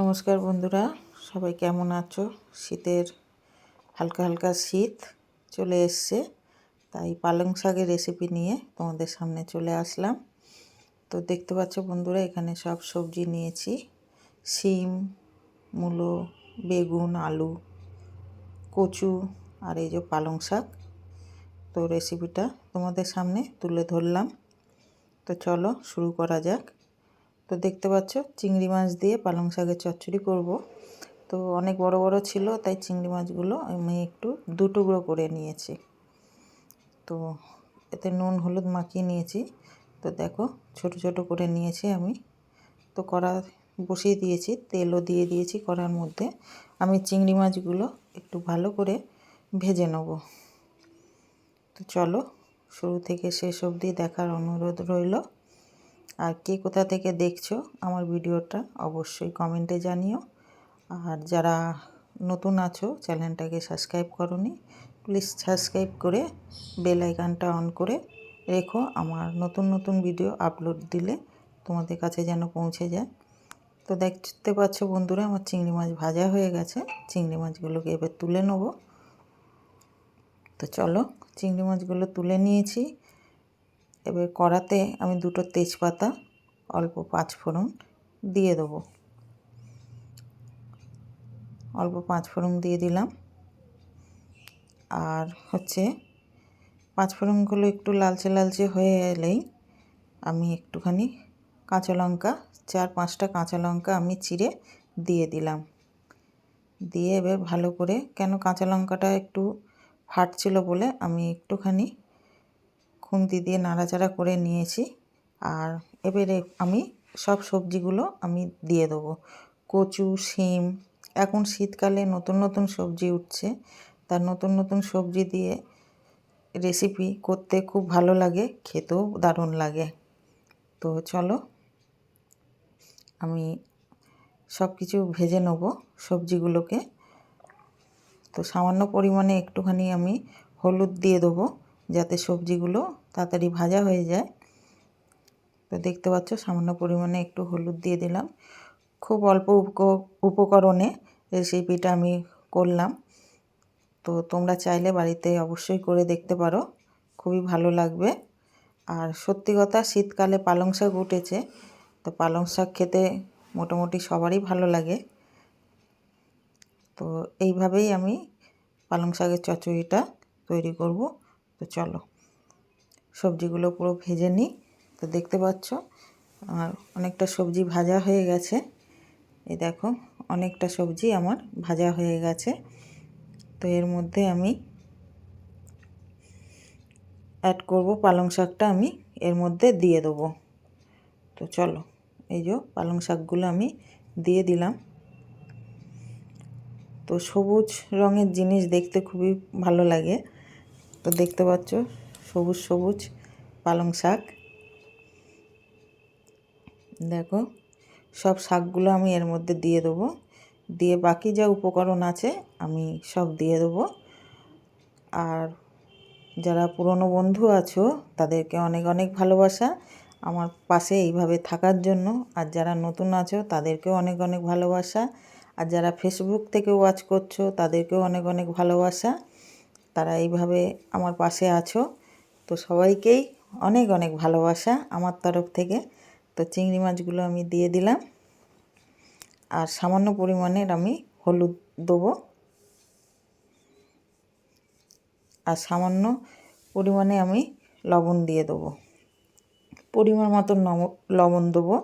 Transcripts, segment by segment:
নমস্কার বন্ধুরা, সবাই কেমন আছো? শীতের হালকা হালকা শীত চলে এসছে, তাই পালং শাকের রেসিপি নিয়ে তোমাদের সামনে চলে আসলাম। তো দেখতে পাচ্ছ বন্ধুরা, এখানে সব সবজি নিয়েছি, শিম, মূলো, বেগুন, আলু, কচু আর এই যে পালং শাক। তো রেসিপিটা তোমাদের সামনে তুলে ধরলাম। তো চলো শুরু করা যাক। তো দেখতে পাচ্ছ, চিংড়ি মাছ দিয়ে পালং শাকের চচ্চড়ি করব। তো অনেক বড় বড় ছিল, তাই চিংড়ি মাছগুলো আমি একটু দু টুকরো করে নিয়েছি। তো এতে নুন, হলুদ মাখিয়ে নিয়েছি। তো দেখো, ছোট ছোট করে নিয়েছি আমি। তো কড়া বসিয়ে দিয়েছি, তেলও দিয়ে দিয়েছি কড়ার মধ্যে। আমি চিংড়ি মাছগুলো একটু ভালো করে ভেজে নেব। তো চলো, শুরু থেকে শেষ অবধি দেখার অনুরোধ রইল। আর কে কোথা থেকে দেখছ আমার ভিডিওটা অবশ্যই কমেন্টে জানিও। আর যারা নতুন আছো, চ্যানেলটাকে সাবস্ক্রাইব করনি, প্লিজ সাবস্ক্রাইব করে বেল আইকনটা অন করে রেখো। আমার নতুন নতুন ভিডিও আপলোড দিলে তোমাদের কাছে যেন পৌঁছে যায়। তো দেখতে পাচ্ছ বন্ধুরা, আমার চিংড়ি মাছ ভাজা হয়ে গেছে। চিংড়ি মাছগুলোকে এবার তুলে নেব। তো চলো, চিংড়ি মাছগুলো তুলে নিয়েছি। এবার কড়াতে আমি দুটো তেজপাতা, অল্প পাঁচ ফোড়ন দিয়ে দেবো। অল্প পাঁচ ফোড়ন দিয়ে দিলাম। আর হচ্ছে পাঁচ ফোড়নগুলো একটু লালচে লালচে হয়ে এলেই আমি একটুখানি কাঁচা লঙ্কা, চার পাঁচটা কাঁচা লঙ্কা আমি চিড়ে দিয়ে দিলাম। দিয়ে এবার ভালো করে কেন কাঁচা লঙ্কাটা একটু ফাটছিল বলে আমি একটুখানি খুন্তি দিয়ে নাড়াচাড়া করে নিয়েছি। আর এবারে আমি সব সবজিগুলো আমি দিয়ে দেবো। কচু, শিম, এখন শীতকালে নতুন নতুন সবজি উঠছে। তার নতুন নতুন সবজি দিয়ে রেসিপি করতে খুব ভালো লাগে, খেতেও দারুণ লাগে। তো চলো, আমি সব কিছু ভেজে নেব সবজিগুলোকে। তো সামান্য পরিমাণে একটুখানি আমি হলুদ দিয়ে দেবো। যাতে সবজিগুলো তাড়াতাড়ি ভাজা হয়ে যায়। তো দেখতে পাচ্ছ, সামান্য পরিমাণে একটু হলুদ দিয়ে দিলাম। খুব অল্প উপকরণে রেসিপিটা আমি করলাম। তো তোমরা চাইলে বাড়িতে অবশ্যই করে দেখতে পারো, খুবই ভালো লাগবে। আর সত্যি কথা, শীতকালে পালং শাক উঠেছে, তো পালং শাক খেতে মোটামুটি সবারই ভালো লাগে। তো এইভাবেই আমি পালং শাকের চচড়িটা তৈরি করব। তো চলো, সবজিগুলো পুরো ভেজে নিই। তো দেখতে পাচ্ছ, আর অনেকটা সবজি ভাজা হয়ে গেছে। এই দেখো, অনেকটা সবজি আমার ভাজা হয়ে গেছে। তো এর মধ্যে আমি অ্যাড করব পালং শাকটা, আমি এর মধ্যে দিয়ে দেবো। তো চলো, এই যে পালং শাকগুলো আমি দিয়ে দিলাম। তো সবুজ রঙের জিনিস দেখতে খুবই ভালো লাগে। তো দেখতে পাচ্ছ, সবুজ সবুজ পালং শাক। দেখো, সব শাকগুলো আমি এর মধ্যে দিয়ে দেবো। দিয়ে বাকি যা উপকরণ আছে, আমি সব দিয়ে দেবো। আর যারা পুরনো বন্ধু আছো, তাদেরকে অনেক অনেক ভালোবাসা আমার পাশে এইভাবে থাকার জন্য। আর যারা নতুন আছো, তাদেরকেও অনেক অনেক ভালোবাসা। আর যারা ফেসবুক থেকে ওয়াচ করছ, তাদেরকেও অনেক অনেক ভালোবাসা। তারা এইভাবে আমার পাশে আছো। তো সবাইকেই অনেক অনেক ভালোবাসা আমার তরফ থেকে। তো চিংড়ি মাছগুলো আমি দিয়ে দিলাম। আর সামান্য পরিমাণের আমি হলুদ দেবো। আর সামান্য পরিমাণে আমি লবণ দিয়ে দেবো। পরিমাণ মতো লবণ দেবো।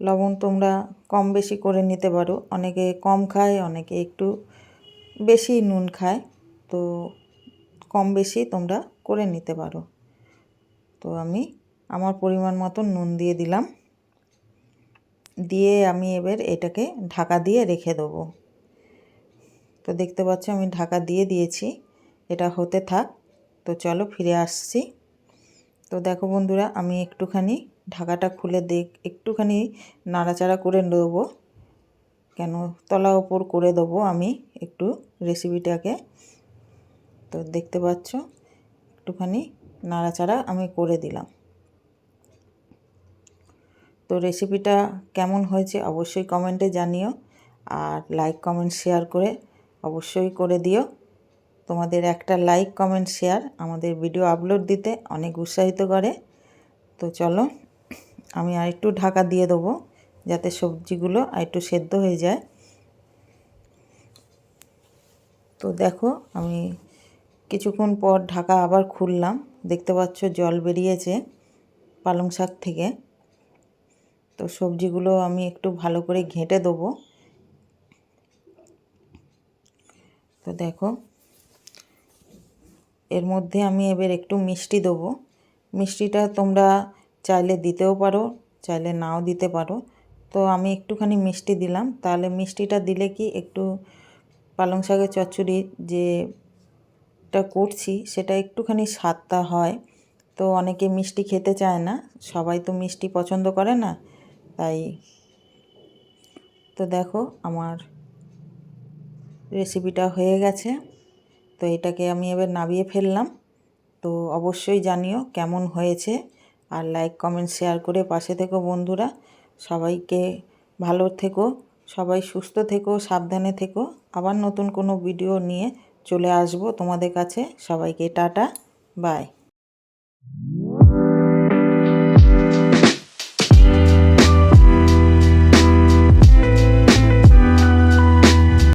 লবণ তোমরা কম বেশি করে নিতে পারো। অনেকে কম খায়, অনেকে একটু বেশি নুন খায়। তো কম বেশি তোমরা করে নিতে পারো। তো আমি আমার পরিমাণ মতো নুন দিয়ে দিলাম। দিয়ে আমি এবার এটাকে ঢাকা দিয়ে রেখে দেবো। তো দেখতে পাচ্ছ আমি ঢাকা দিয়ে দিয়েছি। এটা হতে থাক। তো চলো ফিরে আসছি। তো দেখো বন্ধুরা, আমি একটুখানি ঢাকাটা খুলে দেখ, একটুখানি নাড়াচাড়া করে দেবো কেন? তলা ওপর করে দেবো আমি একটু রেসিপিটাকে। তো দেখতে পাচ্ছ, একটুখানি নাড়াচাড়া আমি করে দিলাম। তো রেসিপিটা কেমন হয়েছে অবশ্যই কমেন্টে জানিও আর লাইক কমেন্ট শেয়ার করে অবশ্যই করে দিও। তোমাদের একটা লাইক কমেন্ট শেয়ার আমাদের ভিডিও আপলোড দিতে অনেক উৎসাহিত করে। তো চলো, আমি আর একটু ঢাকা দিয়ে দেবো যাতে সবজিগুলো আর একটু সেদ্ধ হয়ে যায়। তো দেখো, আমি কিছুক্ষণ পর ঢাকা আবার খুললাম। দেখতে পাচ্ছ জল বেরিয়েছে পালং শাক থেকে। তো সবজিগুলো আমি একটু ভালো করে ঘেঁটে দেবো। তো দেখো, এর মধ্যে আমি এবার একটু মিষ্টি দেবো। মিষ্টিটা তোমরা চাইলে দিতেও পারো, চাইলে নাও দিতে পারো। তো আমি একটুখানি মিষ্টি দিলাম। তাহলে মিষ্টিটা দিলে কি একটু পালং শাকের চচ্চড়ি যেটা করছি, সেটা একটুখানি স্বাদটা হয়। তো অনেকে মিষ্টি খেতে চায় না, সবাই তো মিষ্টি পছন্দ করে না, তাই। তো দেখো, আমার রেসিপিটা হয়ে গেছে। তো এটাকে আমি এবার নামিয়ে ফেললাম। তো অবশ্যই জানিও কেমন হয়েছে, আর লাইক কমেন্ট শেয়ার করে পাশে থেকো বন্ধুরা। সবাইকে ভালো থেকো, সবাই সুস্থ থেকো, সাবধানে থেকো। আবার নতুন কোনো ভিডিও নিয়ে চলে আসব তোমাদের কাছে। সবাইকে টাটা বাই।